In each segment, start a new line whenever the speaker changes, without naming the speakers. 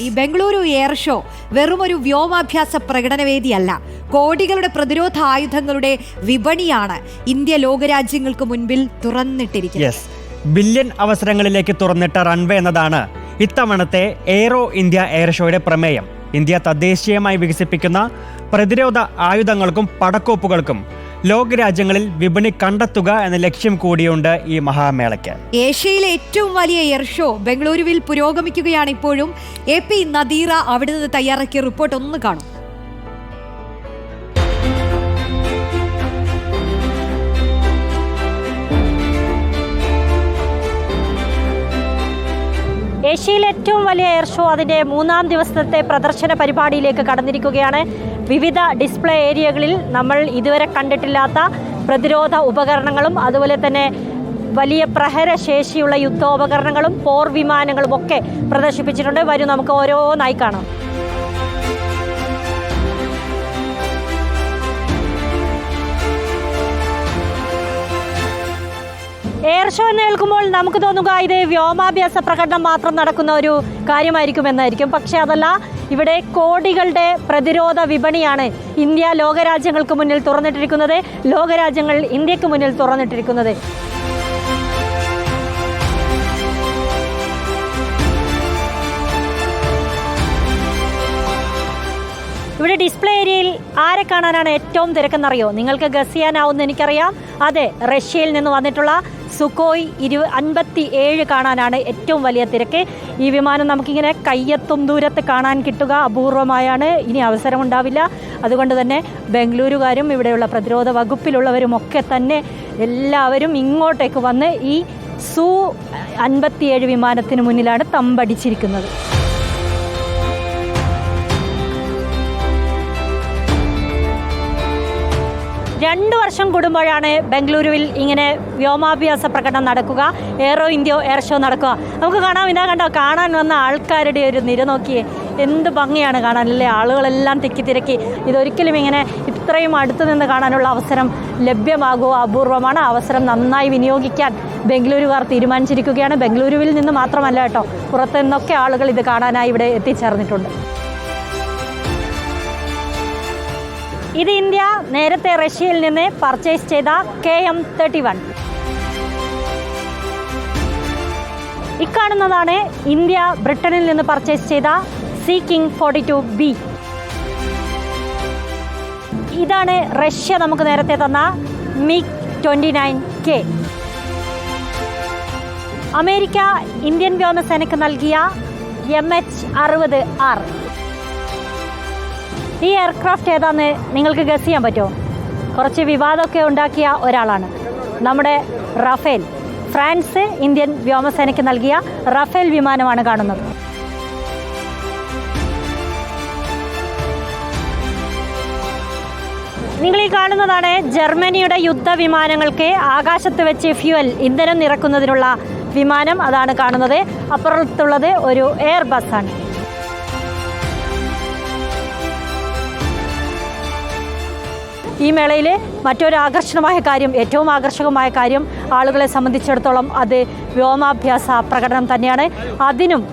ഈ Bengaluru air show വെറും ഒരു വ്യോമാഭ്യാസ പ്രകടനവേദിയല്ല. കോടികളുടെ പ്രതിരോധ ആയുധങ്ങളുടെ വിപണിയാണ് ഇന്ത്യ ലോകരാജ്യങ്ങൾക്ക് മുൻപിൽ തുറന്നിട്ടിരിക്കുന്നത്.
ബില്യൺ അവസരങ്ങളിലേക്ക് തുറന്നിട്ട റൺവേ എന്നതാണ് ഇത്തവണത്തെ എയറോ ഇന്ത്യ എയർ ഷോയുടെ പ്രമേയം. ഇന്ത്യ തദ്ദേശീയമായി വികസിപ്പിക്കുന്ന പ്രതിരോധ ആയുധങ്ങൾക്കും പടക്കോപ്പുകൾക്കും ലോകരാജ്യങ്ങളിൽ വിപണി കണ്ടെത്തുക എന്ന ലക്ഷ്യം കൂടിയുണ്ട് ഈ മഹാമേളയ്ക്ക്.
ഏഷ്യയിലെ ഏറ്റവും വലിയ എയർ ഷോ ബംഗളൂരുവിൽ പുരോഗമിക്കുകയാണ് ഇപ്പോഴും. എ പി നദീറ അവിടെ നിന്ന് തയ്യാറാക്കിയ റിപ്പോർട്ട് ഒന്ന് കാണും.
ഏഷ്യയിലെ ഏറ്റവും വലിയ എയർ ഷോ അതിന്റെ മൂന്നാം ദിവസത്തെ പ്രദർശന പരിപാടിയിലേക്ക് കടന്നിരിക്കുകയാണ്. വിവിധ ഡിസ്പ്ലേ ഏരിയകളിൽ നമ്മൾ ഇതുവരെ കണ്ടിട്ടില്ലാത്ത പ്രതിരോധ ഉപകരണങ്ങളും അതുപോലെ തന്നെ വലിയ പ്രഹരശേഷിയുള്ള യുദ്ധോപകരണങ്ങളും പോർ വിമാനങ്ങളും ഒക്കെ പ്രദർശിപ്പിച്ചിട്ടുണ്ട്. വരും നമുക്ക് ഓരോന്നായി കാണാം. എയർ ഷോ എന്ന് കേൾക്കുമ്പോൾ നമുക്ക് തോന്നുക ഇത് വ്യോമാഭ്യാസ പ്രകടനം മാത്രം നടക്കുന്ന ഒരു കാര്യമായിരിക്കും എന്നായിരിക്കും പക്ഷേ അതല്ല ഇവിടെ കോടികളുടെ പ്രതിരോധ വിപണിയാണ് ഇന്ത്യ ലോകരാജ്യങ്ങൾക്ക് മുന്നിൽ തുറന്നിട്ടിരിക്കുന്നത്. ലോകരാജ്യങ്ങൾ ഇന്ത്യയ്ക്ക് മുന്നിൽ തുറന്നിട്ടിരിക്കുന്നത്. ഇവിടെ ഡിസ്പ്ലേ ഏരിയയിൽ ആരെ കാണാനാണ് ഏറ്റവും തിരക്കെന്നറിയോ? നിങ്ങൾക്ക് ഗസ് എനിക്കറിയാം. അതെ റഷ്യയിൽ നിന്ന് വന്നിട്ടുള്ള സുക്കോയ് ഇരു അൻപത്തി ഏഴ് കാണാനാണ് ഏറ്റവും വലിയ തിരക്ക്. ഈ വിമാനം നമുക്കിങ്ങനെ കയ്യെത്തും ദൂരത്ത് കാണാൻ കിട്ടുക അപൂർവമായാണ്. ഇനി അവസരമുണ്ടാവില്ല. അതുകൊണ്ട് തന്നെ ബംഗളൂരുകാരും ഇവിടെയുള്ള പ്രതിരോധ വകുപ്പിലുള്ളവരും ഒക്കെ തന്നെ എല്ലാവരും ഇങ്ങോട്ടേക്ക് വന്ന് ഈ സു അൻപത്തിയേഴ് വിമാനത്തിന് മുന്നിലാണ് തമ്പടിച്ചിരിക്കുന്നത്. രണ്ട് വർഷം കൂടുമ്പോഴാണ് ബംഗളൂരുവിൽ ഇങ്ങനെ വ്യോമാഭ്യാസ പ്രകടനം നടക്കുക എയറോ ഇന്ത്യ എയർ ഷോ നടക്കുക. നമുക്ക് കാണാം ഇതാ കണ്ടോ കാണാൻ വന്ന ആൾക്കാരുടെ ഒരു നിര നോക്കിയേ എന്ത് ഭംഗിയാണ് കാണാൻ അല്ലേ? ആളുകളെല്ലാം തിക്കി തിരക്കി. ഇതൊരിക്കലും ഇങ്ങനെ ഇത്രയും അടുത്ത് നിന്ന് കാണാനുള്ള അവസരം ലഭ്യമാകുമോ അപൂർവമാണ്. അവസരം നന്നായി വിനിയോഗിക്കാൻ ബംഗളൂരുകാർ തീരുമാനിച്ചിരിക്കുകയാണ്. ബംഗളൂരുവിൽ നിന്ന് മാത്രമല്ല കേട്ടോ പുറത്തു നിന്നൊക്കെ ആളുകൾ ഇത് കാണാനായി ഇവിടെ എത്തിച്ചേർന്നിട്ടുണ്ട്. ഇത് ഇന്ത്യ നേരത്തെ റഷ്യയിൽ നിന്ന് പർച്ചേസ് ചെയ്ത കെ എം തേർട്ടി വൺ. ഇക്കാണുന്നതാണ് ഇന്ത്യ ബ്രിട്ടനിൽ നിന്ന് പർച്ചേസ് ചെയ്ത sea king forty two B. ഇതാണ് റഷ്യ നമുക്ക് നേരത്തെ തന്ന MiG twenty nine K. America Indian വ്യോമസേനയ്ക്ക് നൽകിയ എം എച്ച് അറുപത് ആർ. ഈ എയർക്രാഫ്റ്റ് ഏതാന്ന് നിങ്ങൾക്ക് ഗസ് ചെയ്യാൻ പറ്റുമോ? കുറച്ച് വിവാദമൊക്കെ ഉണ്ടാക്കിയ ഒരാളാണ്. നമ്മുടെ റഫേൽ ഫ്രാൻസ് ഇന്ത്യൻ വ്യോമസേനയ്ക്ക് നൽകിയ റഫേൽ വിമാനമാണ് കാണുന്നത്. നിങ്ങൾ ഈ കാണുന്നതാണ് ജർമ്മനിയുടെ യുദ്ധവിമാനങ്ങൾക്ക് ആകാശത്ത് വെച്ച് ഫ്യുവൽ ഇന്ധനം നിറക്കുന്നതിനുള്ള വിമാനം അതാണ് കാണുന്നത്. അപ്പുറത്തുള്ളത് ഒരു എയർ ബസ്സാണ് ഈ മേളയിൽ മറ്റൊരു ആകർഷണമായ കാര്യം ഏറ്റവും ആകർഷകമായ കാര്യം ആളുകളെ സംബന്ധിച്ചിടത്തോളം അത് വ്യോമാഭ്യാസ പ്രകടനം തന്നെയാണ്. അതിനും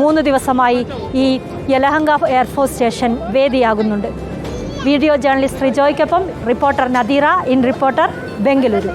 മൂന്ന് ദിവസമായി ഈ യലഹങ്ക എയർഫോഴ്സ് സ്റ്റേഷൻ വേദിയാകുന്നുണ്ട്. Video journalist റിജോയ്ക്കൊപ്പം reporter Nadeera in reporter Bengaluru